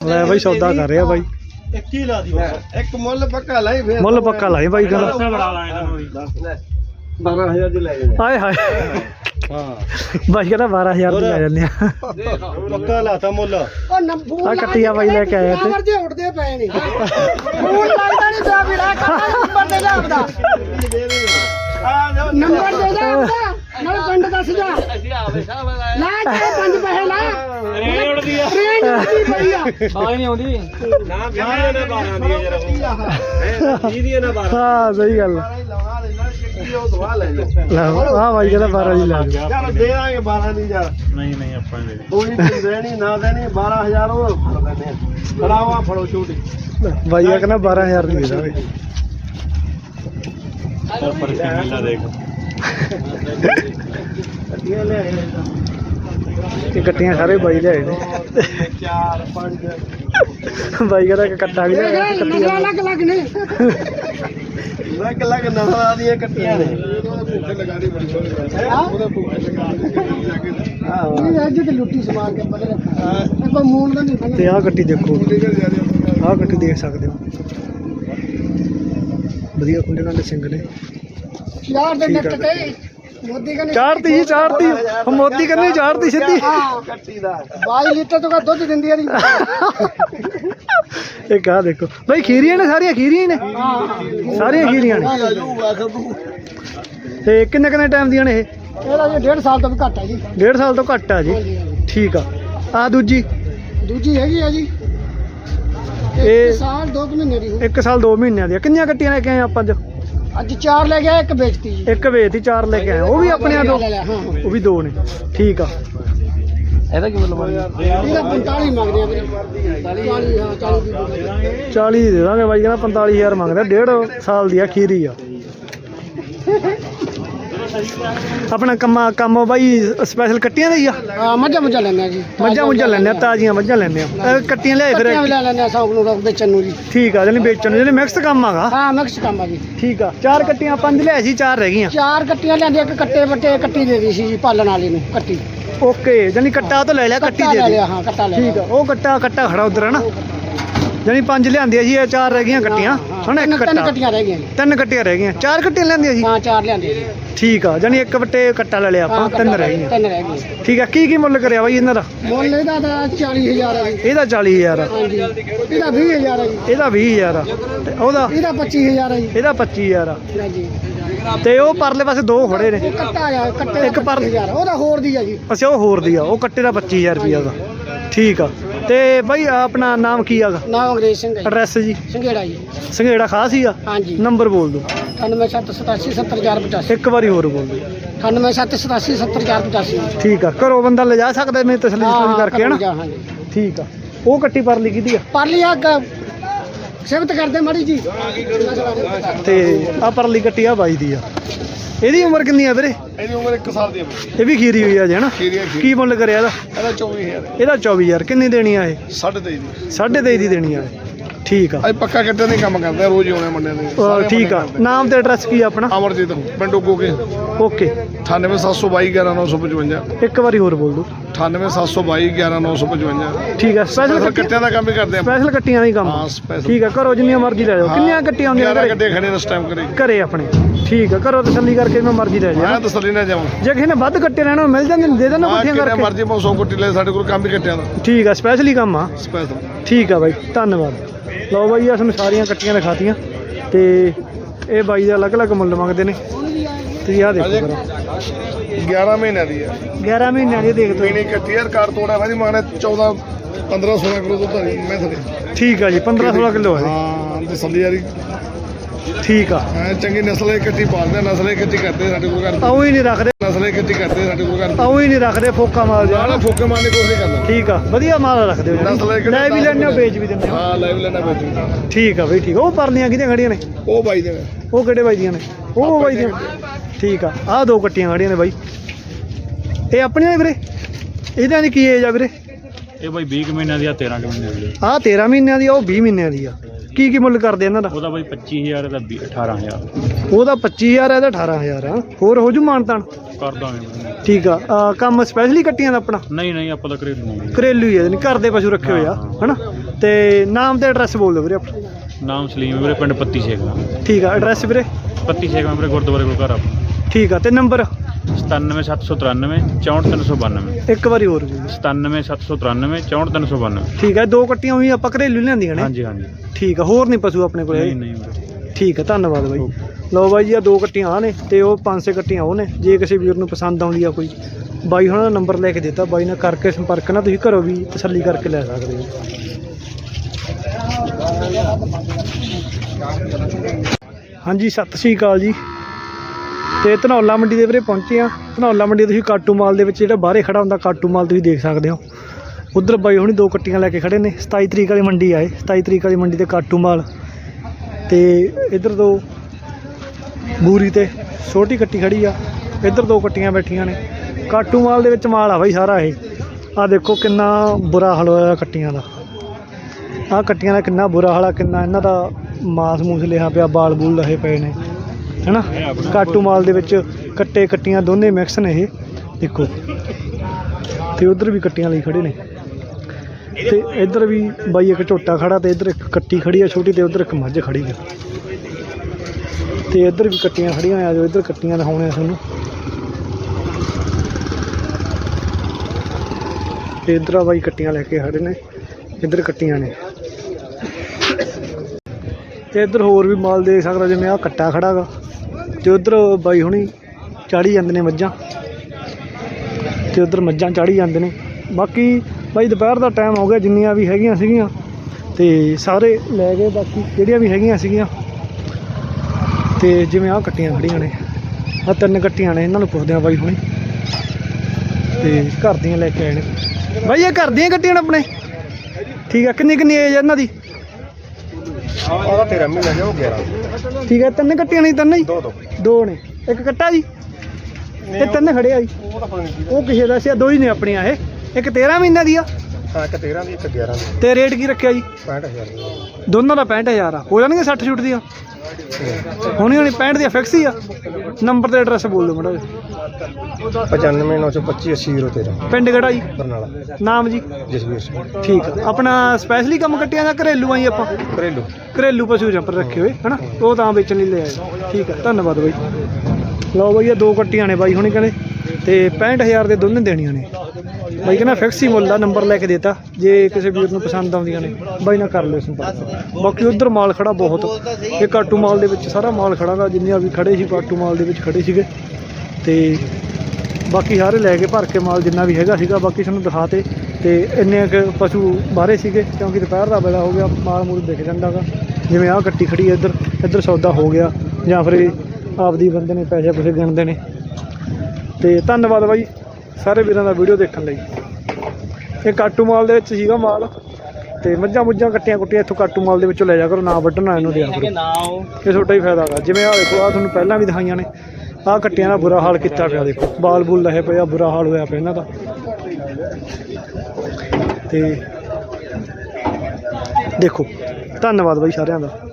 ਲੈ ਬਾਈ ਸੌਦਾ ਕਰ ਰਿਹਾ ਬਾਈ। ਇੱਕ ਹੀ ਲਾ ਦੀ ਬਸ। ਇੱਕ ਮੁੱਲ ਪੱਕਾ ਲਾਈ ਫੇਰ ਮੁੱਲ ਪੱਕਾ ਲਾਏ ਬਾਈ ਕਹਿੰਦਾ। ਬੜਾ ਤੈਨੂੰ ਵੀ। 12000 ਦੀ ਲੈ ਜਾ ਹਾਏ ਹਾਏ। ਹਾਂ। ਬਾਈ ਕਹਿੰਦਾ 12000 ਦੀ ਲੈ ਜਾਂਦੇ ਆ। ਪੱਕਾ ਲਾਤਾ ਮੁੱਲ। ਉਹ ਨੰਬੂ ਆ ਕੱਟੀਆਂ ਬਾਈ ਲੈ ਕੇ ਆਇਆ ਤੇ ਦੇ ਉੱਡਦੇ ਪਏ ਨੇ। ਫੋਨ ਲੱਗਦਾ ਨਹੀਂ ਪਿਆ ਵੀਰਾ ਨੰਬਰ ਦੇ ਜਾ ਆਪਦਾ। ਨੰਬਰ ਦੇ ਆਪਦਾ। ਨਾਲ ਪਿੰਡ ਦੱਸ ਜਾ। ਲੈ ਜਾ ਪੰਜ ਪੈਸੇ ਲਾ। ਰੇਡ ਉੜਦੀ ਆ। ਟ੍ਰੇਨ ਉੱਡੀ ਪਈ ਆ। ਆਈ ਨਹੀਂ ਆਉਂਦੀ। ਨਾ ਵਿਆਹ ਨੇ 12 ਦੀ ਯਾਰ ਉਹ ਜੀ ਦੀ ਨਾ 12 ਹਾਂ ਸਹੀ ਗੱਲ ਜਾ ਆ ਬਾਈ ਕਹਿੰਦਾ 12 ਦੀ ਲੈ ਜਾ ਚੱਲ ਦੇ ਦਾਂਗੇ 12 ਦੀ ਯਾਰ। ਨਹੀਂ ਨਹੀਂ ਆਪਾਂ ਦੇ ਕੋਈ ਨਹੀਂ ਦੇਣੀ ਨਾ ਦੇਣੀ 12000 ਉਹ ਫੜ ਲੈਣੇ ਫੜਾਵਾ ਫੜੋ ਛੋਟੀ। ਆ ਕਹਿੰਦਾ 12000 ਦੀ ਦੇ ਦਾਂਗੇ। ਪਰ ਪਰ ਦੇਖ। ਇਹ ਕੱਟੀਆਂ ਸਾਰੇ ਬਾਈ ਲਿਆਏ ਨੇ। 4 5 ਬਾਈ ਕਹਿੰਦਾ ਕਿ ਕੱਟਾ ਵੀ ਲਿਆਇਆ ਕੱਟੀਆਂ ਅਲੱਗ ਅਲੱਗ ਨੇ ਲੱਗ ਲੱਗ ਨਸਲਾਂ ਦੀਆਂ ਕੱਟੀਆਂ ਨੇ। ਲਗਾ ਦੀ ਬੜੀ ਸੋਹਣੀ ਉਹਦੇ ਭੁੱਖੇ ਲਗਾ ਇਹ ਅੱਜ ਤੇ ਲੁੱਟੀ ਸਮਾਰ ਕੇ ਪਲੇ ਰੱਖਾ ਇਹ ਕੋਈ ਮੂਨ ਦਾ ਨਹੀਂ ਤੇ ਆਹ ਕੱਟੀ ਦੇਖੋ। ਆਹ ਕੱਟੀ ਦੇਖ ਸਕਦੇ ਹੋ। ਵਧੀਆ ਖੁੱਲੇ ਨਾਲ ਸਿੰਘ ਨੇ। ਯਾਰ ਦੇ ਨੱਟ ਤੇ ਮੋਦੀ ਕਹਿੰਦੇ ਚਾਰਤੀ ਜੀ ਮੋਦੀ ਸਿੱਧੀ। ਕੱਟੀ ਦਾ। 22 ਲੀਟਰ ਤੋਂ ਘੱਟ ਦੁੱਧ ਦਿੰਦੀ ਆ ਦੀ ਇਹ ਕਾ ਦੇਖੋ। ਬਾਈ ਖੀਰੀਆਂ ਨੇ ਸਾਰੀਆਂ ਖੀਰੀਆਂ ਨੇ। ਹਾਂ। ਸਾਰੀਆਂ ਖੀਰੀਆਂ ਨੇ। ਤੇ ਕਿੰਨੇ ਕਿੰਨੇ ਟਾਈਮ ਦੀਆਂ ਨੇ ਇਹ? ਇਹਦਾ ਜੀ 1.5 ਸਾਲ ਤੋਂ ਵੀ ਘੱਟ ਹੈ ਜੀ। ਡੇਢ ਸਾਲ ਤੋਂ ਘੱਟ ਆ ਜੀ। ਠੀਕ ਆ। ਆ ਦੂਜੀ? ਦੂਜੀ ਹੈਗੀ ਆ ਜੀ। ਇਹ- ਸਾਲ ਦੋ ਕੁ ਮਹੀਨੇ ਦੀ ਹੋ 1 ਸਾਲ 2 ਮਹੀਨਿਆਂ ਦੀਆਂ ਕਿੰਨੀਆਂ ਕੱਟੀਆਂ ਲੈ ਕੇ ਆਏ ਆਪਾਂ ਅੱਜ? ਅੱਜ ਚਾਰ ਲੈ ਗਿਆ ਇੱਕ ਵੇਚਤੀ ਜੀ। ਇੱਕ ਵੇਚਤੀ ਚਾਰ ਲੈ ਕੇ ਆਏ ਉਹ ਵੀ ਆਪਣੀਆਂ ਹਾਂ। ਉਹ ਵੀ ਦੋ ਨੇ। ਠੀਕ ਆ। ਇਹਦਾ ਕੀ ਮੁੱਲ ਬਣਿਆ ਇਹਦਾ 45 ਮੰਗਦੇ ਆ ਵੀਰੇ। 40 ਹਾਂ 40 ਦੀ ਦੇ। 40 ਦਾਂਗੇ ਬਾਈ ਕਹਿੰਦਾ 45000 ਮੰਗਦਾ। ਡੇਢ ਸਾਲ ਦੀ ਆ ਖੀਰੀ ਆ। ਆਪਣਾ ਕੰਮਾ ਕੰਮ ਬਾਈ ਸਪੈਸ਼ਲ ਕੱਟੀਆਂ ਦਾ ਹੀ ਆ? ਹਾਂ ਮੱਝਾਂ ਮੁੱਝਾਂ ਲੈਂਦੇ ਆ ਜੀ। ਮੱਝਾਂ ਮੁੱਝਾਂ ਲੈਂਦੇ ਆ ਤਾਜ਼ੀਆਂ ਮੱਝਾਂ ਲੈਂਦੇ ਆ। ਇਹ ਕੱਟੀਆਂ ਲਿਆਏ ਫਿਰ ਕੱਟੀਆਂ ਲੈ ਲੈਂਦੇ ਆ ਸੌ ਨੂੰ ਵੇਚਣ ਨੂੰ ਜੀ। ਠੀਕ ਆ ਜਾਨੀ ਵੇਚਣ ਨੂੰ ਜਾਨੀ ਮਿਕਸ ਕੰਮ ਆਗਾ? ਹਾਂ ਮਿਕਸ ਕੰਮ ਆ ਜੀ। ਠੀਕ ਆ ਚਾਰ ਕੱਟੀਆਂ ਪੰਜ ਲਿਆਏ ਸੀ ਚਾਰ ਰਹਿ ਗਈਆਂ? ਚਾਰ ਕੱਟੀਆਂ ਲੈਂਦੇ ਇੱਕ ਕੱਟੇ ਵੱਟੇ ਕੱਟੀ ਦੇ ਦੀ ਸੀ ਜੀ ਪਾਲਣ ਵਾਲੀ ਨੂੰ ਕੱਟੀ। ਓਕੇ ਜਾਨੀ ਕੱਟਾ ਤੋਂ ਲੈ ਲਿਆ ਕੱਟੀ ਦੇ ਦੇ। ਹਾਂ ਕੱਟਾ ਲੈ ਠੀਕ ਆ ਉਹ ਕੱਟਾ ਕੱਟਾ ਖੜਾ ਉਧਰ ਹੈ ਨਾ? ਜਾਨੀ ਪੰਜ ਲਿਆਂਦੀਆਂ ਸੀ ਇਹ ਚਾਰ ਰਹਿ ਗਈਆਂ ਕੱਟੀਆਂ ਹੁਣ ਇੱਕ ਤਿੰਨ ਕੱਟਾ। ਕੱਟੀਆਂ ਰਹਿ ਗਈਆਂ ਜੀ। ਤਿੰਨ ਕੱਟੀਆਂ ਰਹਿ ਗਈਆਂ। ਚਾਰ ਕੱਟੀਆਂ ਲੈਂਦੀਆਂ ਸੀ ਹਾਂ ਚਾਰ ਲਿਆਂਦੇ ਜੀ। ਠੀਕ ਆ ਜਾਨੀ ਇੱਕ ਵੱਟੇ ਕੱਟਾ ਲੈ ਲਿਆ ਆਪਾਂ ਤਿੰਨ ਰਹਿ ਗਈਆਂ। ਤਿੰਨ ਰਹਿ ਗਈਆਂ। ਠੀਕ ਆ ਕੀ ਕੀ ਮੁੱਲ ਕਰਿਆ ਬਾਈ ਇਹਨਾਂ ਦਾ? ਮੁੱਲ ਇਹਦਾ ਤਾਂ 40000 ਆ ਜੀ। ਇਹਦਾ 40000 ਆ। ਹਾਂਜੀ। ਇਹਦਾ 20000 ਆ ਜੀ। ਇਹਦਾ 20000 ਆ। ਤੇ ਉਹਦਾ? ਇਹਦਾ 25000 ਆ ਜੀ। ਇਹਦਾ 25000 ਆ। ਹਾਂਜੀ। ਤੇ ਉਹ ਪਰਲੇ ਪਾਸੇ ਦੋ ਖੜੇ ਨੇ। ਉਹ ਕੱਟਾ ਆ ਕੱਟੇ ਇੱਕ ਪਰ- 25000 ਉਹਦਾ ਹੋਰ ਦੀ ਆ ਜੀ। ਅੱਛਾ ਉਹ ਹੋਰ ਦੀ ਆ। ਉਹ ਕੱਟੇ ਦਾ 25000 ਰੁਪਿਆ ਦਾ। ਠੀਕ ਆ। ਤੇ ਬਾਈ ਆਪਣਾ ਨਾਮ ਕੀ ਆਗਾ ਨਾਮ ਅੰਗਰੇਜ਼ ਸਿੰਘ ਹੈ। ਐਡਰੈਸ ਜੀ। ਸੰਘੇੜਾ ਜੀ। ਸੰਘੇੜਾ ਖਾਸ ਹੀ ਆ? ਹਾਂਜੀ। ਨੰਬਰ ਬੋਲ ਦਿਓ। 9787870485 ਇੱਕ ਵਾਰੀ ਹੋਰ ਬੋਲ ਦਿਓ। 9787870485 ਠੀਕ ਆ ਘਰੋਂ ਬੰਦਾ ਲਿਜਾ ਸਕਦਾ ਮੈਂ ਤਸਲੀ ਤਸਲੀ ਕਰਕੇ ਹਨਾ? ਠੀਕ ਆ। ਉਹ ਕੱਟੀ ਪਰਲੀ ਕਿਹਦੀ ਆ? ਪਰਲੀ ਆ ਸਿਫਤ ਕਰਦੇ ਮੜੀ ਜੀ। ਤੇ ਆ ਪਰਲੀ ਕੱਟੀ ਆ ਬਾਈ ਦੀ ਆ। ਇਹਦੀ ਉਮਰ ਕਿੰਨੀ ਆ ਵੀਰੇ? ਇਹਦੀ ਉਮਰ 1 ਸਾਲ ਦੀ ਹੈ ਬਈ। ਇਹ ਵੀ ਖੀਰੀ ਹੋਈ ਆ ਜੇ ਹਨਾ ਖੀਰੀ ਕੀ ਮੁੱਲ ਕਰਿਆ ਇਹਦਾ? ਇਹਦਾ 24000 ਇਹਦਾ 24000 ਕਿੰਨੀ ਦੇਣੀ ਆ ਇਹ? 23.5 ਦੀ। 23.5 ਦੀ ਦੇਣੀ ਆ ਇਹ। ਠੀਕ ਆ। ਅੱਜ ਪੱਕਾ ਕੱਟਣ ਦੇ ਕੰਮ ਕਰਦੇ ਆ ਰੋਜ਼ ਹੀ ਆਉਣੇ ਮੁੰਡਿਆਂ ਦੇ। ਅਹ ਠੀਕ ਆ। ਨਾਮ ਤੇ ਐਡਰੈਸ ਕੀ ਆ ਆਪਣਾ? ਅਮਰਜੀਤ ਪਿੰਡ ਉਗੋਕੇ ਓਕੇ। 9872211955 ਇੱਕ ਵਾਰੀ ਹੋਰ ਬੋਲ ਦਿਓ। 9872211955 ਠੀਕ ਆ। ਸਪੈਸ਼ਲ ਕੱਟਿਆਂ? ਦਾ ਕੰਮ ਵੀ ਕਰਦੇ ਆ। ਸਪੈਸ਼ਲ ਕੱਟੀਆਂ ਦਾ ਹੀ ਕੰਮ। ਹਾਂ ਸਪੈਸ਼ਲ ਠੀਕ ਆ ਘਰੋਂ ਜਿੰਨੀਆਂ ਮਰਜ਼ੀ ਲੈ ਜਾਓ। ਕਿੰਨੀਆਂ ਕੱਟੀਆਂ ਹੁੰਦੀਆਂ ਘਰੇ? ਕੱਟੇ ਖੜੇ ਇਸ ਟਾਈਮ ਕਰੇ ਘਰੇ ਆਪਣੇ। ਠੀਕ ਆ ਘਰੋਂ ਤਸੱਲੀ ਕਰਕੇ ਮੈਂ ਮਰਜ਼ੀ ਲੈ ਜਾ ਮੈਂ ਤਸੱਲੀ ਨਾਲ ਜਾਵਾਂ। ਜੇ ਕਿਸੇ ਨੇ ਵੱਧ ਕੱਟੇ ਲੈਣਾ ਮਿਲ ਜਾਂਦੇ ਨੇ, ਦੇ ਦੇਣਾ ਕਿੰਨੇ ਕਰਕੇ। ਮਰਜ਼ੀ 100 ਕੁੱਟੀ ਲੈ ਸਾਡੇ ਕੋਲ ਕੰਮ ਵੀ ਕੱਟਿਆਂ ਦਾ। ਠੀਕ ਆ ਸਪੈਸ਼ਲ ਕੰਮ ਆ। ਸਪੈਸ਼ਲ ਠੀਕ ਆ ਬਾਈ ਧੰਨਵਾਦ। ਲਓ ਬਾਈ ਆ ਤੁਹਾਨੂੰ ਸਾਰੀਆਂ ਕੱਟੀਆਂ ਦਿਖਾਤੀਆਂ। ਤੇ ਇਹ ਬਾਈ ਦਾ ਅਲੱਗ-ਅਲੱਗ ਮੁੱਲ ਮੰਗਦੇ ਨੇ। ਤੁਸੀਂ ਆ ਦੇਖੋ ਕਰੋ 11 ਮਹੀਨਿਆਂ ਦੀ ਹੈ 11 ਮਹੀਨਿਆਂ ਦੀ ਦੇਖ ਮਹੀਨੇ ਕੱਟੀ ਯਾਰ ਕਾਰ ਤੋੜਾ ਮੈਂ ਮੰਗਣਾ 14 15 16 ਕਿਲੋ ਦੁੱਧ ਧਰੀ ਮੈਂ ਥਲੇ। ਠੀਕ ਆ ਜੀ 15 16 ਕਿਲੋ ਹੈ ਹਾਂ ਤਸੱਲੀ ਯਾਰੀ ਠੀਕ ਆ। ਐ ਚੰਗੀ ਨਸਲ ਇਹ ਕੱਟੀ ਪਾਲਦੇ ਨਸਲ ਇਹ ਕੱਟੀ ਕਰਦੇ ਸਾਡੇ ਕੋਲ ਘਰ। ਆਉਂ ਹੀ ਨਹੀਂ ਰੱਖਦੇ। ਨਸਲ ਇਹ ਕੱਟੀ ਕਰਦੇ ਸਾਡੇ ਕੋਲ ਘਰ। ਆਉਂ ਹੀ ਨਹੀਂ ਰੱਖਦੇ ਫੋਕਾ ਮਾਲ ਜਿਹਾ ਨਾਲ ਫੋਕੇ ਮਾਰਨੇ ਕੋਈ ਨਹੀਂ ਕਰਦਾ ਠੀਕ ਆ ਵਧੀਆ ਮਾਲ ਰੱਖਦੇ ਹੋ ਨਸਲ ਜੀ। ਲੈ ਵੀ ਲੈਣੇ ਹੋ ਵੇਚ ਵੀ ਦਿੰਦੇ ਹੋ। ਹਾਂ ਲਾਈਵ ਲੈਣਾ ਬੈਠੀ ਠੀਕ ਆ ਬਈ ਠੀਕ ਉਹ ਪਰਲੀਆਂ ਕਿਹਦੀਆਂ ਖੜੀਆਂ ਨੇ? ਉਹ ਬਾਈ ਦੇ ਉਹ ਕਿਹੜੇ ਬਾਈ ਦੀਆਂ ਨੇ? ਉਹ ਬਾਈ ਦੀਆਂ। ਠੀਕ ਆ ਆਹ ਦੋ ਕੱਟੀਆਂ ਖੜੀਆਂ ਨੇ ਬਾਈ। ਇਹ ਆਪਣੀਆਂ ਨੇ ਵੀਰੇ? ਇਹਦਾਂ ਦੀ ਕੀ ਏਜ ਆ ਵੀਰੇ? ਇਹ ਬਾਈ 20 ਕੁ ਮਹੀਨਿਆਂ ਦੀ ਆ 13 ਕੁ ਮਹੀਨਿਆਂ ਦੀ ਆ। ਆਹ 13 ਮਹੀਨਿਆਂ ਦੀ ਆ ਉਹ 20 ਮਹੀਨਿਆਂ ਦੀ ਆ। ਕੀ ਕੀ ਮੁੱਲ ਕਰਦੇ ਇਹਨਾਂ ਦਾ? ਉਹਦਾ ਬਾਈ 25000 ਦਾ 18000 ਉਹਦਾ 25000 ਇਹਦਾ 18000 ਆ। ਹੋਰ ਹੋ ਜੂ ਮਾਨਤਾਨ ਕਰ ਦਾਂਗੇ ਬਾਈ। ਠੀਕ ਆ। ਆਹ ਕੰਮ ਸਪੈਸ਼ਲੀ ਕੱਟੀਆਂ ਦਾ ਆਪਣਾ? ਨਹੀਂ ਨਹੀਂ ਆਪਾਂ ਤਾਂ ਘਰੇਲੂ ਨਹੀਂ ਘਰੇਲੂ ਹੀ ਆ ਯਾਨੀ ਘਰ ਦੇ ਪਸ਼ੂ ਰੱਖੇ ਹੋਏ ਆ ਹਨਾ? ਤੇ ਨਾਮ ਤੇ ਐਡਰੈਸ ਬੋਲ ਦਿਓ ਵੀਰੇ ਆਪਣਾ। ਨਾਮ ਸਲੀਮ ਵੀਰੇ ਪਿੰਡ ਪੱਤੀ ਸ਼ੇਖਵਾ ਠੀਕ ਆ ਐਡਰੈਸ ਵੀਰੇ? ਪੱਤੀ ਸ਼ੇਖਵਾ ਵੀਰੇ ਗੁਰਦੁਆਰੇ ਕੋਲ ਘਰ ਆਪਣਾ। ਠੀਕ ਆ ਤੇ ਨੰਬਰ 97793 64392 ਇੱਕ ਵਾਰੀ ਹੋਰ ਦਿਓ। 97793 64392 ਠੀਕ ਆ ਦੋ ਕੱਟੀਆਂ ਹੋਈ ਆਪਾਂ ਘਰੇਲੂ ਲਿਆਂਦੀਆਂ ਨੇ। ਹਾਂਜੀ ਹਾਂਜੀ। ਠੀਕ ਆ ਹੋਰ ਨਹੀਂ ਪਸ਼ੂ ਆਪਣੇ ਕੋਲ। ਨਹੀਂ ਹੈਗੇ? ਨਹੀਂ ਵੀਰੇ। ਠੀਕ ਆ ਧੰਨਵਾਦ ਬਾਈ। ਲਓ ਬਾਈ ਜੀ ਆ ਦੋ ਕੱਟੀਆਂ ਆ ਨੇ ਤੇ ਉਹ ਪੰਜ ਛੇ ਕੱਟੀਆਂ ਉਹ ਨੇ। ਜੇ ਕਿਸੇ ਵੀਰ ਨੂੰ ਪਸੰਦ ਆਉਂਦੀ ਆ ਕੋਈ। ਬਾਈ ਹੁਣਾਂ ਦਾ ਨੰਬਰ ਲੈ ਕੇ ਦਿੱਤਾ। ਬਾਈ ਨਾਲ ਕਰਕੇ ਸੰਪਰਕ ਨਾਲ ਤੁਸੀਂ ਘਰੋਂ ਵੀ ਤਸੱਲੀ ਕਰਕੇ ਲੈ ਸਕਦੇ ਹੋ। ਹਾਂਜੀ ਸਤਿ ਸ਼੍ਰੀ ਅਕਾਲ ਜੀ। ਤੇ ਧਨੌਲਾ ਮੰਡੀ ਦੇ ਵੀਰੇ ਪਹੁੰਚੇ ਆ ਧਨੌਲਾ ਮੰਡੀ ਤੁਸੀਂ ਕਾਟੂ ਮਾਲ ਦੇ ਵਿੱਚ ਜਿਹੜਾ ਬਾਹਰੇ ਖੜਾ ਹੁੰਦਾ, ਕਾਟੂ ਮਾਲ ਤੁਸੀਂ ਦੇਖ ਸਕਦੇ ਹੋ। ਉਧਰ ਬਾਈ ਹੁਣੀ ਦੋ ਕੱਟੀਆਂ ਲੈ ਕੇ ਖੜੇ ਨੇ। 27 ਤਰੀਕ ਵਾਲੀ ਮੰਡੀ ਆਏ 27 ਤਰੀਕ ਵਾਲੀ ਮੰਡੀ ਤੇ ਕਾਟੂ ਮਾਲ। ਤੇ ਇੱਧਰ ਦੋ ਬੂਰੀ ਤੇ ਛੋਟੀ ਕੱਟੀ ਖੜੀ ਆ। ਇੱਧਰ ਦੋ ਕੱਟੀਆਂ ਬੈਠੀਆਂ ਨੇ। ਕਾਟੂ ਮਾਲ ਦੇ ਵਿੱਚ ਮਾਲ ਆ ਬਾਈ ਸਾਰਾ ਇਹ। ਆ ਦੇਖੋ ਕਿੰਨਾ ਬੁਰਾ ਹਾਲ ਹੋਇਆ ਕੱਟੀਆਂ ਦਾ। ਆ ਕੱਟੀਆਂ ਦਾ ਕਿੰਨਾ ਬੁਰਾ ਹਾਲ ਆ, ਕਿੰਨਾ ਇਹਨਾਂ ਦਾ ਮਾਸ ਮੂਸ ਲਿਆ ਪਿਆ, ਬਾਲ ਬੂਲ ਲਹੇ ਪਏ ਨੇ। ਹੈਨਾ? ਕਾਟੂ ਮਾਲ ਦੇ ਵਿੱਚ ਕੱਟੇ ਕੱਟੀਆਂ ਦੋਨੇ ਮਿਕਸ ਨੇ ਇਹ। ਦੇਖੋ। ਤੇ ਉਧਰ ਵੀ ਕੱਟੀਆਂ ਲਈ ਖੜੇ ਨੇ। ਤੇ ਇੱਧਰ ਵੀ ਬਾਈ ਇੱਕ ਝੋਟਾ ਖੜਾ ਤੇ ਇੱਧਰ ਇੱਕ ਕੱਟੀ ਖੜੀ ਆ ਛੋਟੀ ਤੇ ਉਧਰ ਇੱਕ ਮੱਝ ਖੜੀ ਆ। ਤੇ ਇੱਧਰ ਵੀ ਕੱਟੀਆਂ ਖੜੀਆਂ ਆ ਜੋ ਇੱਧਰ ਕੱਟੀਆਂ ਦਿਖਾਉਣੇ ਆ ਤੁਹਾਨੂੰ। ਤੇ ਇੱਧਰ ਆ ਬਾਈ ਕੱਟੀਆਂ ਲੈ ਕੇ ਖੜੇ ਨੇ। ਇੱਧਰ ਕੱਟੀਆਂ ਨੇ। ਤੇ ਇੱਧਰ ਹੋਰ ਵੀ ਮਾਲ ਦੇਖ ਸਕਦਾ ਜਿਵੇਂ ਆ ਕੱਟਾ ਖੜਾਗਾ। ਤੇ ਉਧਰ ਬਾਈ ਹੁਣੀ ਚਾੜੀ ਜਾਂਦੇ ਨੇ ਮੱਝਾਂ। ਤੇ ਉਧਰ ਮੱਝਾਂ ਚਾੜੀ ਜਾਂਦੇ ਨੇ। ਬਾਕੀ ਬਾਈ ਦੁਪਹਿਰ ਦਾ ਟਾਈਮ ਹੋ ਗਿਆ, ਜਿੰਨੀਆਂ ਵੀ ਹੈਗੀਆਂ ਸੀਗੀਆਂ, ਤੇ ਸਾਰੇ ਲੈ ਗਏ, ਬਾਕੀ ਜਿਹੜੀਆਂ ਵੀ ਹੈਗੀਆਂ ਸੀਗੀਆਂ। ਤੇ ਜਿਵੇਂ ਆਹ ਕੱਟੀਆਂ ਖੜੀਆਂ ਨੇ ਆ ਤਿੰਨ ਕੱਟੀਆਂ ਨੇ, ਇਹਨਾਂ ਨੂੰ ਪੁੱਛਦੇ ਆ ਬਾਈ ਹੁਣੀ। ਤੇ ਘਰ ਦੀਆਂ ਲੈ ਕੇ ਆਏ ਨੇ। ਬਾਈ, ਇਹ ਘਰ ਦੀਆਂ ਕੱਟੀਆਂ ਨੇ ਆਪਣੇ? ਠੀਕ ਆ, ਕਿੰਨੀ ਕਿੰਨੀ ਏਜ ਇਹਨਾਂ ਦੀ? ਉਹਦਾ 13 ਮਹੀਨਾ ਜਾ ਉਹ 11 ਠੀਕ ਹੈ ਤਿੰਨ ਕੱਟੀਆਂ ਨੇ ਤਿੰਨ ਹੀ? ਦੋ ਦੋ। ਦੋ ਨੇ। ਇੱਕ ਕੱਟਾ ਜੀ? ਇਹ ਤਿੰਨ ਖੜੇ ਆ ਜੀ। ਉਹ ਤਾਂ ਪਤਾ ਨਹੀਂ ਉਹ ਕਿਸੇ ਦਾ ਸੀ ਦੋ ਹੀ ਨੇ ਆਪਣੀਆਂ ਇਹ। ਇੱਕ 13 ਮਹੀਨਿਆਂ ਦੀ ਆ। ਹਾਂ ਇੱਕ 13 ਦੀ ਇੱਕ 11 ਦੀ। ਤੇ ਰੇਟ ਕੀ ਰੱਖਿਆ ਜੀ? 65000 ਦੀ। ਦੋਨਾਂ ਦਾ 65000 ਆ। ਹੋ ਜਾਣਗੇ 60 ਛੁੱਟ ਦੀਆਂ? ਹੋਣੀ ਹੋਣੀ 65 ਦੀ ਫਿਕਸ ਹੀ ਆ। ਨੰਬਰ ਤੇ ਐਡਰੈਸ ਬੋਲ ਦਿਓ ਮੜਾ 95925 80013 ਪਿੰਡ ਕਿਹੜਾ ਜੀ? ਬਰਨਾਲਾ। ਨਾਮ ਜੀ? ਜਸਵੀਰ ਸਿੰਘ। ਠੀਕ ਆ। ਆਪਣਾ ਸਪੈਸ਼ਲੀ ਕੰਮ ਕੱਟਿਆ ਜਾਂ ਘਰੇਲੂ ਆਈ ਆਪਾਂ? ਘਰੇਲੂ। ਘਰੇਲੂ ਪਸ਼ੂ ਜੰਪਰ ਰੱਖੇ ਹੋਏ ਹਨਾ? ਉਹ ਤਾਂ ਵੇਚਣ ਲਈ ਲੈ ਆਏ ਠੀਕ ਆ ਧੰਨਵਾਦ ਬਾਈ। ਲਓ ਬਾਈ ਇਹ ਦੋ ਕੱਟੀਆਂ ਨੇ ਬਾਈ ਹੁਣੀ ਕਹਿੰਦੇ। ਤੇ 65000 ਦੇ ਦੋਨੇ ਦੇਣੀਆਂ ਨੇ। ਬਾਈ ਕਹਿੰਦਾ ਫਿਕਸ ਹੀ ਮੁੱਲ ਦਾ ਨੰਬਰ ਲੈ ਕੇ ਦੇਤਾ। ਜੇ ਕਿਸੇ ਵੀਰ ਨੂੰ ਪਸੰਦ ਆਉਂਦੀਆਂ ਨੇ ਬਾਈ ਨਾਲ ਕਰ ਲਿਓ ਸੰਪਰਕ। ਬਾਕੀ ਉਧਰ ਮਾਲ ਖੜਾ ਬਹੁਤ। ਇਹ ਕਾਟੂ ਮਾਲ ਦੇ ਵਿੱਚ ਸਾਰਾ ਮਾਲ ਖੜਾ ਗਾ ਜਿੰਨੀਆਂ ਵੀ ਖੜੇ ਸੀ ਕਾਟੂ ਮਾਲ ਦੇ ਵਿੱਚ ਖੜੇ ਸੀਗੇ। ਤੇ ਬਾਕੀ ਸਾਰੇ ਲੈ ਕੇ ਭਰ ਕੇ ਮਾਲ ਜਿੰਨਾ ਵੀ ਹੈਗਾ ਸੀਗਾ ਬਾਕੀ ਤੁਹਾਨੂੰ ਦਿਖਾਤੇ ਤੇ ਇੰਨੇ ਕੁ ਪਸ਼ੂ ਬਾਹਰੇ ਸੀਗੇ ਕਿਉਂਕਿ ਦੁਪਹਿਰ ਦਾ ਵੇਲਾ ਹੋ ਗਿਆ ਮਾਲ ਮੂਲ ਦਿਖ ਜਾਂਦਾ ਗਾ। ਜਿਵੇਂ ਆਹ ਕੱਟੀ ਖੜੀ ਹੈ ਇੱਧਰ ਇੱਧਰ ਸੌਦਾ ਹੋ ਗਿਆ ਜਾਂ ਫਿਰ ਆਪਦੀ ਬੰਦੇ ਨੇ ਪੈਸੇ ਪੂਸੇ ਗਿਣਦੇ ਨੇ। ਤੇ ਧੰਨਵਾਦ ਬਾਈ ਸਾਰੇ ਵੀਰਾਂ ਦਾ ਵੀਡੀਓ ਦੇਖਣ ਲਈ। ਇਹ ਕਾਟੂ ਮਾਲ ਦੇ ਵਿੱਚ ਸੀਗਾ ਮਾਲ ਤੇ ਮੱਝਾਂ ਮੁੱਝਾਂ ਕੱਟੀਆਂ ਕੁੱਟੀਆਂ ਇੱਥੋਂ ਕਾਟੂ ਮਾਲ ਦੇ ਵਿੱਚੋਂ ਲੈ ਜਾ ਕਰੋ ਨਾ ਵੱਢਣਾ ਇਹਨੂੰ ਦਿਆ ਕਰੋ। ਇਹ ਤੁਹਾਡਾ ਹੀ ਫਾਇਦਾ ਹੈਗਾ ਜਿਵੇਂ ਆਹ ਦੇਖੋ ਆਹ ਤੁਹਾਨੂੰ ਪਹਿਲਾਂ ਵੀ ਦਿਖਾਈਆਂ ਨੇ। ਆਹ ਕੱਟਿਆਂ ਦਾ ਬੁਰਾ ਹਾਲ ਕੀਤਾ ਪਿਆ ਦੇਖੋ। ਬਾਲ ਬੂਲ ਲਹੇ ਪਏ ਆ, ਬੁਰਾ ਹਾਲ ਹੋਇਆ ਪਿਆ ਇਹਨਾਂ ਦਾ। ਤੇ ਦੇਖੋ, ਧੰਨਵਾਦ ਬਾਈ ਸਾਰਿਆਂ ਦਾ।